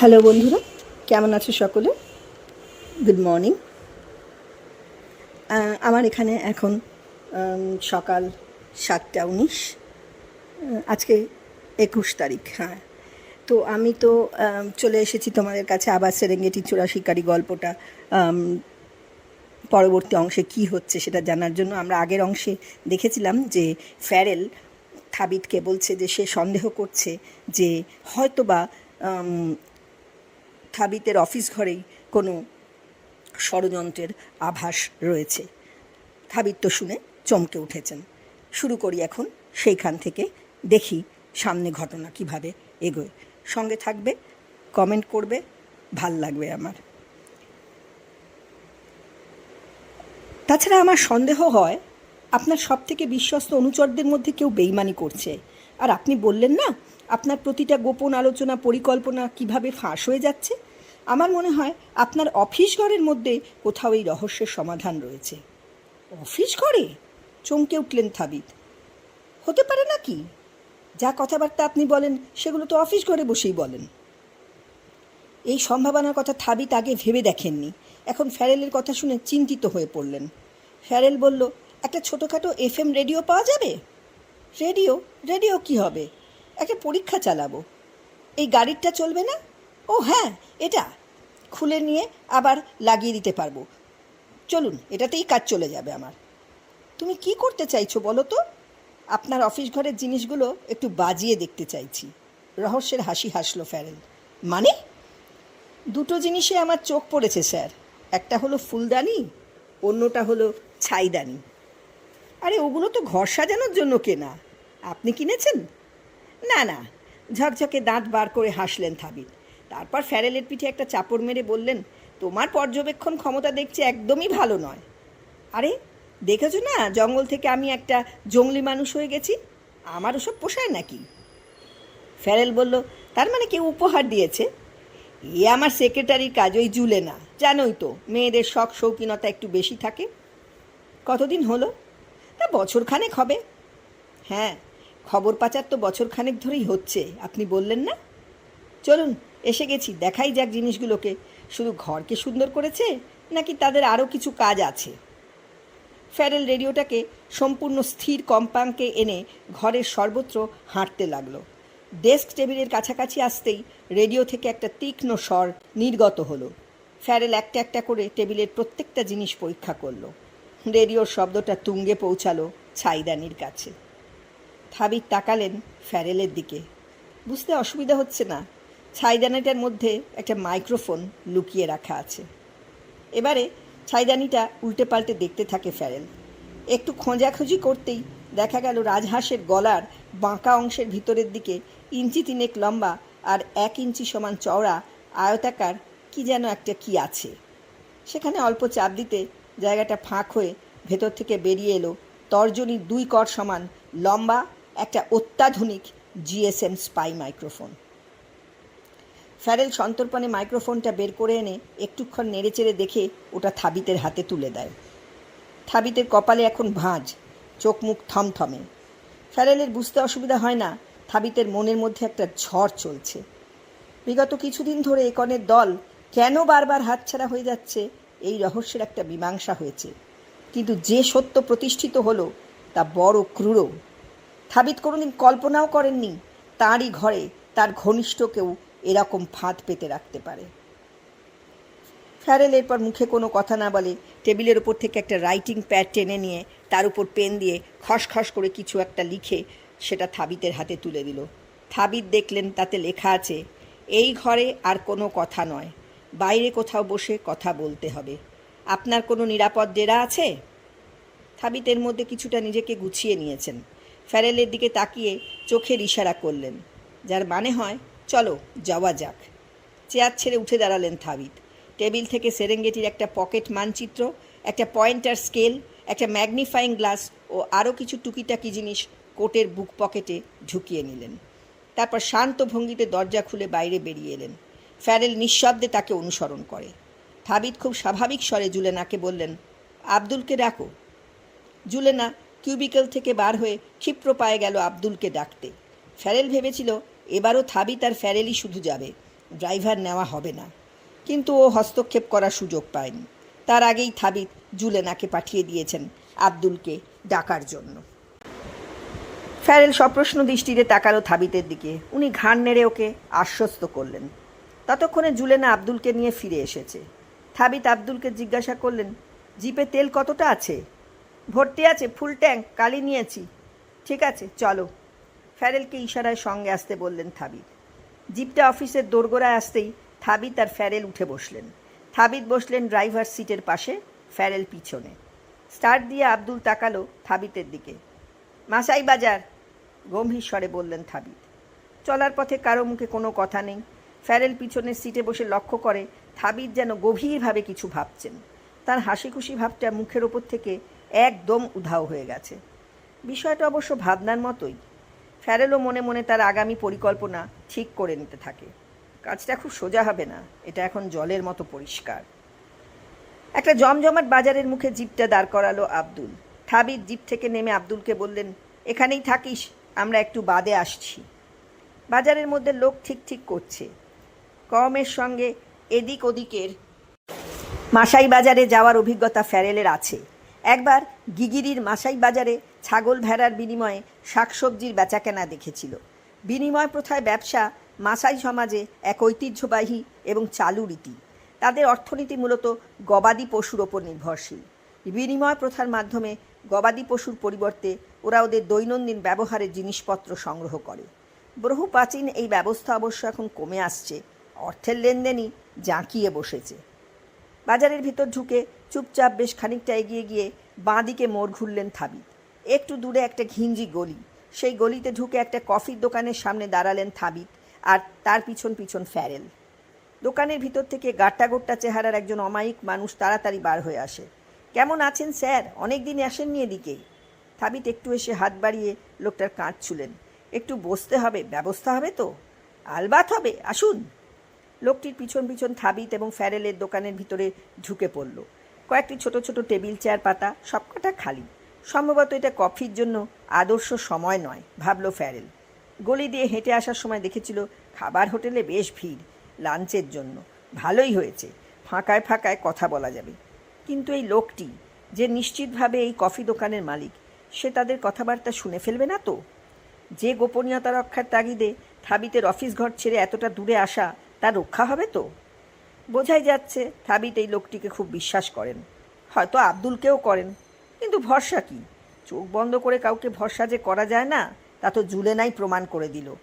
Hello বন্ধুরা, কেমন আছো সকলে? গুড মর্নিং আমার এখানে এখন সকাল সাতটা উনিশ আজকে একুশ তারিখ হ্যাঁ। তো আমি তো চলে এসেছি তোমাদের কাছে আবার সেরেঙ্গেটি চোরা শিকারি গল্পটা পরবর্তী অংশে কি হচ্ছে সেটা জানার জন্য। আমরা আগের অংশে দেখেছিলাম যে ফ্যারেল থাবিতকে বলছে যে সে সন্দেহ করছে যে হয়তোবা থাবিতের অফিস ঘরেই কোনো ষড়যন্ত্রের আভাস রয়েছে। থাবিত তো শুনে চমকে উঠেছেন। শুরু করি এখন সেইখান থেকে, দেখি সামনে ঘটনা কীভাবে এগোয়। সঙ্গে থাকবে কমেন্ট করবে, ভালো লাগবে আমার। তাছাড়া আমার সন্দেহ হয়, আপনার সব থেকে বিশ্বস্ত অনুচরদের মধ্যে কেউ বেইমানি করছে। আর আপনি বললেন না, আপনার প্রতিটা গোপন আলোচনা পরিকল্পনা কীভাবে ফাঁস হয়ে যাচ্ছে? আমার মনে হয় আপনার অফিস ঘরের মধ্যে কোথাও এই রহস্যের সমাধান রয়েছে। অফিস ঘরে? চমকে উঠলেন থাবিত। হতে পারে না কি যা কথাবার্তা আপনি বলেন, সেগুলো তো অফিস ঘরে বসেই বলেন। এই সম্ভাবনার কথা থাবিত আগে ভেবে দেখেননি। এখন ফ্যারেলের কথা শুনে চিন্তিত হয়ে পড়লেন। ফ্যারেল বলল, একটা ছোটোখাটো এফ এম রেডিও পাওয়া যাবে? রেডিও? রেডিও কি হবে? একটা পরীক্ষা চালাবো। এই গাড়িটা চলবে না? ও হ্যাঁ এটা। খুলে নিয়ে আবার লাগিয়ে দিতে পারব। চলুন, এটাতেই কাজ চলে যাবে আমার। তুমি কি করতে চাইছো বলো তো? আপনার অফিস ঘরের জিনিসগুলো একটু বাজিয়ে দেখতে চাইছি। রহস্যের হাসি হাসলো ফ্যারেল। মানে? দুটো জিনিসে আমার চোখ পড়েছে, স্যার। একটা হলো ফুলদানি, অন্যটা হলো ছাইদানি। আরে, ওগুলো তো ঘর সাজানোর জন্য কেনা। আপনি কিনেছেন? না না। ঝকঝকে দাঁত বার করে হাসলেন থাবিত তারপর ফ্যারেলের পিঠে একটা চাপড় মেরে বললেন, তোমার পর্যবেক্ষণ ক্ষমতা দেখছি একদমই ভালো নয়। আরে, দেখেছ না, জঙ্গল থেকে আমি একটা জঙ্গলি মানুষ হয়ে গেছি? আমার ওসব পোষায় নাকি? ফ্যারেল বলল, তার মানে কেউ উপহার দিয়েছে? এ আমার সেক্রেটারির কাজ, ওই জুলে না। জানোই তো, মেয়েদের শখ শৌখিনতা একটু বেশি থাকে। কতদিন হলো? তা বছর খানেক হবে। হ্যাঁ খবর পাচার তো বছর খানেক ধরেই হচ্ছে, আপনি বললেন না? চলুন এসে গেছি, দেখাই যাক জিনিসগুলোকে। শুধু ঘরকে সুন্দর করেছে, নাকি তাদের আরও কিছু কাজ আছে? ফ্যারেল রেডিওটাকে সম্পূর্ণ স্থির কম্পাঙ্কে এনে ঘরের সর্বত্র হাঁটতে লাগল। ডেস্ক টেবিলের কাছাকাছি আসতেই রেডিও থেকে একটা তীক্ষ্ণ স্বর নির্গত হলো। ফ্যারেল একটা একটা করে টেবিলের প্রত্যেকটা জিনিস পরীক্ষা করল। রেডিওর শব্দটা তুঙ্গে পৌঁছালো ছাইদানির কাছে। থাবির তাকালেন ফ্যারেলের দিকে। বুঝতে অসুবিধা হচ্ছে না। ছাইদানিটার মধ্যে একটা মাইক্রোফোন লুকিয়ে রাখা আছে। এবারে ছাইদানিটা উল্টে পাল্টে দেখতে থাকে ফ্যারেল একটু খোঁজাখুঁজি করতেই দেখা গেল রাজহাঁসের গলার বাঁকা অংশের ভিতরের দিকে ইঞ্চি তিনেক লম্বা আর এক ইঞ্চি সমান চওড়া আয়তাকার কি যেন একটা কি আছে। সেখানে অল্প চাপ দিতে জায়গাটা ফাঁক হয়ে ভেতর থেকে বেরিয়ে এলো তর্জনীর দুই কর সমান লম্বা একটা অত্যাধুনিক জিএসএম স্পাই মাইক্রোফোন। ফ্যারেল সন্তর্পণে মাইক্রোফোনটা বের করে এনে একটুক্ষণ নেড়েচেড়ে দেখে ওটা থাবিতের হাতে তুলে দেয়। থাবিতের কপালে এখন ভাঁজ, চোখ মুখ থমথমে। ফ্যারেলের বুঝতে অসুবিধা হয় না, থাবিতের মনের মধ্যে একটা ঝড় চলছে। বিগত কিছুদিন ধরে একনের দল কেন বারবার হাতছাড়া হয়ে যাচ্ছে, এই রহস্যের একটা মীমাংসা হয়েছে। কিন্তু যে সত্য প্রতিষ্ঠিত হলো, তা বড় ক্রূর। থাবিত কোনোদিন কল্পনাও করেননি, তাঁরই ঘরে তার ঘনিষ্ঠ কেউ এরকম ফাঁদ পেতে রাখতে পারে। ফ্যারেল এরপর মুখে কোনো কথা না বলে টেবিলের ওপর থেকে একটা রাইটিং প্যাড টেনে নিয়ে তার উপর পেন দিয়ে খসখস করে কিছু একটা লিখে সেটা থাবিতের হাতে তুলে দিল। থাবিত দেখলেন তাতে লেখা আছে, এই ঘরে আর কোনো কথা নয়, বাইরে কোথাও বসে কথা বলতে হবে। আপনার কোনো নিরাপদ ডেরা আছে? থাবিতের মধ্যে কিছুটা নিজেকে গুছিয়ে নিয়েছেন। ফ্যারেলের দিকে তাকিয়ে চোখের ইশারা করলেন, যার মানে হয় চলো, যাওয়া যাক। চেয়ার ছেড়ে উঠে দাঁড়ালেন থাবিত। টেবিল থেকে সেরেঙ্গেটির একটা পকেট মানচিত্র, একটা পয়েন্টার স্কেল, একটা ম্যাগনিফাইং গ্লাস ও আরও কিছু টুকিটাকি জিনিস কোটের বুক পকেটে ঢুকিয়ে নিলেন। তারপর শান্ত ভঙ্গিতে দরজা খুলে বাইরে বেরিয়ে এলেন। ফ্যারেল নিঃশব্দে তাকে অনুসরণ করে। থাবিত খুব স্বাভাবিক স্বরে জুলেনাকে বললেন, আব্দুলকে ডাকো। জুলেনা কিউবিকেল থেকে বার হয়ে ক্ষিপ্র পায়ে গেল আব্দুলকে ডাকতে। ফ্যারেল ভেবেছিল এবারও থাবি তার ফ্যারেলই শুধু যাবে। ড্রাইভার নেওয়া হবে না। কিন্তু ও হস্তক্ষেপ করার সুযোগ পায়নি। তার আগেই থাবিত জুলেনাকে পাঠিয়ে দিয়েছেন আব্দুলকে ডাকার জন্য। ফ্যারেল সপ্রশ্ন দৃষ্টিতে তাকালো থাবিতের দিকে। উনি ঘাড় নেড়ে ওকে আশ্বস্ত করলেন। ততক্ষণে জুলেনা আব্দুলকে নিয়ে ফিরে এসেছে। থাবিত আব্দুলকে জিজ্ঞাসা করলেন, জিপে তেল কতটা আছে? ভর্তি আছে, ফুল ট্যাঙ্ক, কালি নিয়েছি। ঠিক আছে, চলো। ফ্যারেলকে ইশারায় সঙ্গে আসতে বললেন থাবিত। জিপটা অফিসের দোরগোড়ায় আসতেই থাবিত আর ফ্যারেল উঠে বসলেন। থাবিত বসলেন ড্রাইভার সিটের পাশে ফ্যারেল পিছনে। স্টার্ট দিয়ে আব্দুল তাকালো থাবিতের দিকে। মাসাই বাজার, গম্ভীর স্বরে বললেন থাবিত। চলার পথে কারও মুখে কোনো কথা নেই। ফ্যারেল পিছনের সিটে বসে লক্ষ্য করে থাবিত যেন গভীরভাবে কিছু ভাবছেন। তার হাসি খুশি ভাবটা মুখের ওপর থেকে একদম উধাও হয়ে গেছে। বিষয়টা অবশ্য ভাবনার মতোই। ফ্যারেলও মনে মনে তার আগামী পরিকল্পনা ঠিক করে নিতে থাকে। কাজটা খুব সোজা হবে না, এটা এখন জলের মতো পরিষ্কার। একটা জমজমাট বাজারের মুখে জিপটা দাঁড় করালো আব্দুল। থাবির জিপ থেকে নেমে আব্দুলকে বললেন, এখানেই থাকিস, আমরা একটু বাদে আসছি। বাজারের মধ্যে লোক ঠিক ঠিক করছে। কমের সঙ্গে এদিক ওদিকের মাসাই বাজারে যাওয়ার অভিজ্ঞতা ফ্যারেলের আছে। একবার গিগিরির মাসাই বাজারে ছাগল ভেড়ার বিনিময়ে শাকসবজির বেচাকেনা দেখেছিল। বিনিময় প্রথায় ব্যবসা, মাসাই সমাজে এক ঐতিহ্যবাহী এবং চালু রীতি। তাদের অর্থনীতি মূলত গবাদি পশুর ওপর নির্ভরশীল। বিনিময় প্রথার মাধ্যমে গবাদি পশুর পরিবর্তে ওরা ওদের দৈনন্দিন ব্যবহারের জিনিসপত্র সংগ্রহ করে। বহু প্রাচীন এই ব্যবস্থা অবশ্য এখন কমে আসছে। অর্থের লেনদেনই জাঁকিয়ে বসেছে। বাজারের ভিতর ঢুকে চুপচাপ বেশ খানিকটা এগিয়ে গিয়ে বাঁ দিকে মোড় ঘুরলেন থাবি। একটু দূরে একটা ঘিঞ্জি গলি। সেই গলিতে ঢুকে একটা কফির দোকানের সামনে দাঁড়ালেন থাবিত আর তার পিছন পিছন ফ্যারেল। দোকানের ভিতর থেকে গাট্টা গোট্টা চেহারার একজন অমায়িক মানুষ তাড়াতাড়ি বার হয়ে আসে। কেমন আছেন স্যার? অনেক দিন আসেননি এদিকে? থাবিত একটু এসে হাত বাড়িয়ে লোকটার কাঁধ ছুলেন। একটু বসতে হবে, ব্যবস্থা হবে তো? আলবাত হবে, আসুন। লোকটির পিছন পিছন থাবিত এবং ফ্যারেলের দোকানের ভিতরে ঢুকে পড়ল। কয়েকটি ছোট ছোট টেবিল, চেয়ার, পাতা সবকটা খালি। সম্ভবত এটা কফির জন্য আদর্শ সময় নয়, ভাবল ফ্যারেল। গলি দিয়ে হেঁটে আসার সময় দেখেছিল খাবার হোটেলে বেশ ভিড়, লাঞ্চের জন্য। ভালোই হয়েছে, ফাঁকায় ফাঁকায় কথা বলা যাবে। কিন্তু এই লোকটি, যে নিশ্চিতভাবে এই কফি দোকানের মালিক, সে তাদের কথাবার্তা শুনে ফেলবে না তো? যে গোপনীয়তা রক্ষার তাগিদে থাবিতের অফিস ঘর ছেড়ে এতটা দূরে আসা তার রক্ষা হবে তো? বোঝাই যাচ্ছে থাবিত এই লোকটিকে খুব বিশ্বাস করেন। হয়তো আব্দুলকেও করেন। কিন্তু ভরসা কি? চোখ বন্ধ করে কাউকে ভরসা যে করা যায় না, তা তো জুলেনাই প্রমাণ করে দিল।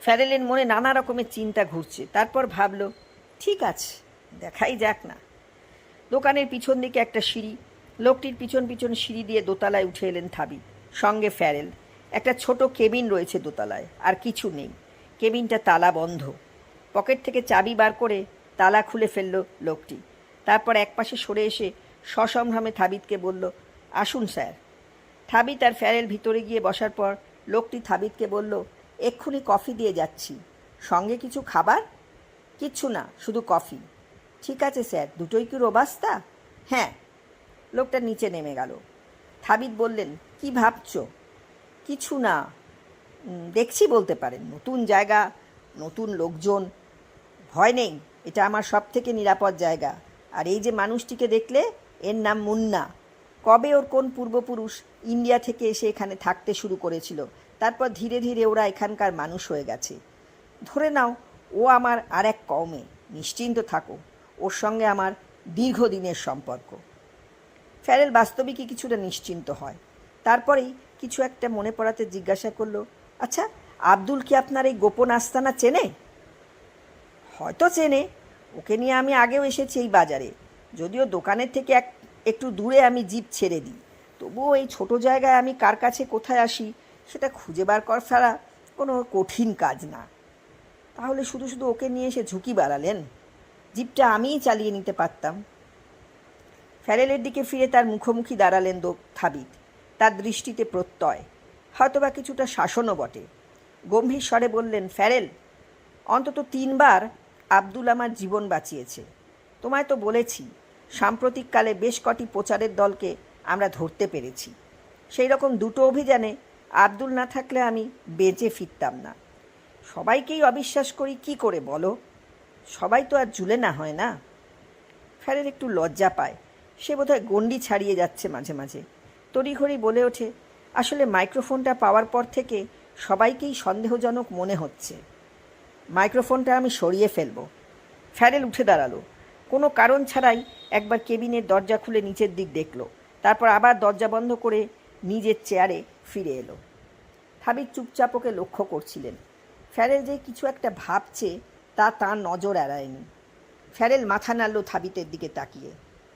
ফ্যারেলের মনে নানা রকমের চিন্তা ঘুরছে। তারপর ভাবল, ঠিক আছে, দেখাই যাক না। দোকানের পিছন দিকে একটা সিঁড়ি, লোকটির পিছন পিছন সিঁড়ি দিয়ে দোতলায় উঠে এলেন থাবি। সঙ্গে ফ্যারেল। একটা ছোট কেবিন রয়েছে দোতলায়, আর কিছু নেই। কেবিনটা তালা বন্ধ। পকেট থেকে চাবি বার করে তালা খুলে ফেলল লোকটি। তারপর একপাশে সরে এসে সসম্ভ্রমে থাবিতকে বলল, আসুন, স্যার। থাবিত আর ফ্যারেল ভিতরে গিয়ে বসার পর লোকটি থাবিতকে বলল, এক্ষুনি কফি দিয়ে যাচ্ছি। সঙ্গে কিছু খাবার? কিচ্ছু না, শুধু কফি। ঠিক আছে, স্যার, দুটোই কি রোবাস্তা? হ্যাঁ। লোকটা নিচে নেমে গেল। থাবিত বললেন, কি ভাবছ? কিছু না। দেখছি বলতে পারেন, নতুন জায়গা, নতুন লোকজন। ভয় নেই, এটা আমার সব থেকে নিরাপদ জায়গা। আর এই যে মানুষটিকে দেখলে এর নাম মুন্না। কবে ওর কোন পূর্বপুরুষ ইন্ডিয়া থেকে এসে এখানে থাকতে শুরু করেছিল, তারপর ধীরে ধীরে ওরা এখানকার মানুষ হয়ে গেছে। ধরে নাও, ও আমার আর এক কমে নিশ্চিন্ত থাকো, ওর সঙ্গে আমার দীর্ঘদিনের সম্পর্ক। ফ্যারেল বাস্তবিকই কিছুটা নিশ্চিন্ত হয়। তারপরেই কিছু একটা মনে পড়াতে জিজ্ঞাসা করল আচ্ছা আব্দুল কি আপনার এই গোপন আস্তানা চেনে? হয়তো চেনে। ওকে নিয়ে আমি আগেও এসেছি এই বাজারে। যদিও দোকানের থেকে এক, একটু দূরে আমি জিপ ছেড়ে দিই। তবুও এই ছোট জায়গায় আমি কার কাছে কোথায় আসি, সেটা খুঁজে বার কর ছাড়া কোনো কঠিন কাজ না। তাহলে শুধু শুধু ওকে নিয়ে এসে ঝুঁকি বাড়ালেন? জিপটা আমিই চালিয়ে নিতে পারতাম। ফ্যারেলের দিকে ফিরে তার মুখোমুখি দাঁড়ালেন দো, থাবিত। তার দৃষ্টিতে প্রত্যয়। হয়তোবা কিছুটা শাসনও বটে। গম্ভীর স্বরে বললেন, ফ্যারেল, অন্তত তিনবার আব্দুল আমার জীবন বাঁচিয়েছে। তোমায় তো বলেছি, সাম্প্রতিককালে বেশ কটি প্রচারের দলকে আমরা ধরতে পেরেছি। সেই রকম দুটো অভিযানে আব্দুল না থাকলে আমি বেঁচে ফিরতাম না। সবাইকেই অবিশ্বাস করি, কি করে বলো? সবাই তো আর জুলে না হয় না? ফ্যারেল একটু লজ্জা পায়। সে বোধহয় গণ্ডি ছাড়িয়ে যাচ্ছে মাঝে মাঝে। তড়িঘড়ি বলে ওঠে, আসলে মাইক্রোফোনটা পাওয়ার পর থেকে সবাইকেই সন্দেহজনক মনে হচ্ছে। মাইক্রোফোনটা আমি সরিয়ে ফেলব। ফ্যারেল উঠে দাঁড়াল। কোনো কারণ ছাড়াই একবার কেবিনের দরজা খুলে নিচের দিক দেখল। তারপর আবার দরজা বন্ধ করে নিজের চেয়ারে ফিরে এলো। থাবির চুপচাপ ওকে লক্ষ্য করছিলেন। ফ্যারেল যে কিছু একটা ভাবছে, তা তার নজর এড়ায়নি। ফ্যারেল মাথা নাড়ল থাবিতের দিকে তাকিয়ে।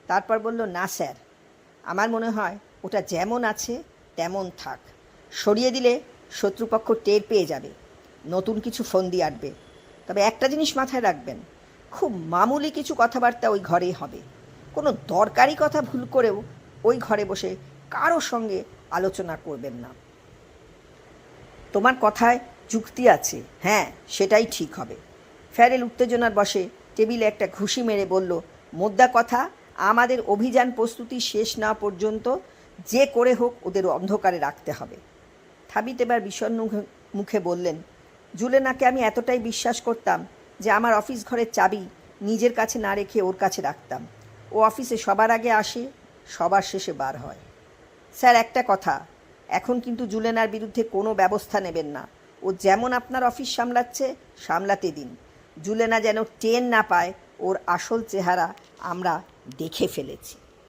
তারপর বলল, না, স্যার। আমার মনে হয় ওটা যেমন আছে, তেমন থাক। সরিয়ে দিলে শত্রুপক্ষ টের পেয়ে যাবে। নতুন কিছু ফন্দি আটবে। তবে একটা জিনিস মাথায় রাখবেন খুব মামুলি কিছু কথাবার্তা ওই ঘরেই হবে। কোনো দরকারি কথা ভুল করেও ওই ঘরে বসে কারও সঙ্গে আলোচনা করবেন না। তোমার কথায় যুক্তি আছে। হ্যাঁ সেটাই ঠিক হবে। ফ্যারেল উত্তেজনার বসে টেবিলে একটা ঘুষি মেরে বলল, মোদ্দা কথা, আমাদের অভিযান প্রস্তুতি শেষ না পর্যন্ত যে করে হোক ওদের অন্ধকারে রাখতে হবে। থাবিত এবার বিষণ্ণ মুখে- বললেন, জুলেনাকে আমি এতটাই বিশ্বাস করতাম যে আমার অফিস ঘরের চাবি নিজের কাছে না রেখে ওর কাছে রাখতাম। ও অফিসে সবার আগে আসে, সবার শেষে বার হয়। স্যার, একটা কথা, এখন কিন্তু জুলেনার বিরুদ্ধে কোনো ব্যবস্থা নেবেন না। ও যেমন আপনার অফিস সামলাচ্ছে, সামলাতে দিন। জুলেনা যেন টেন না পায়, ওর আসল চেহারা আমরা দেখে ফেলেছি।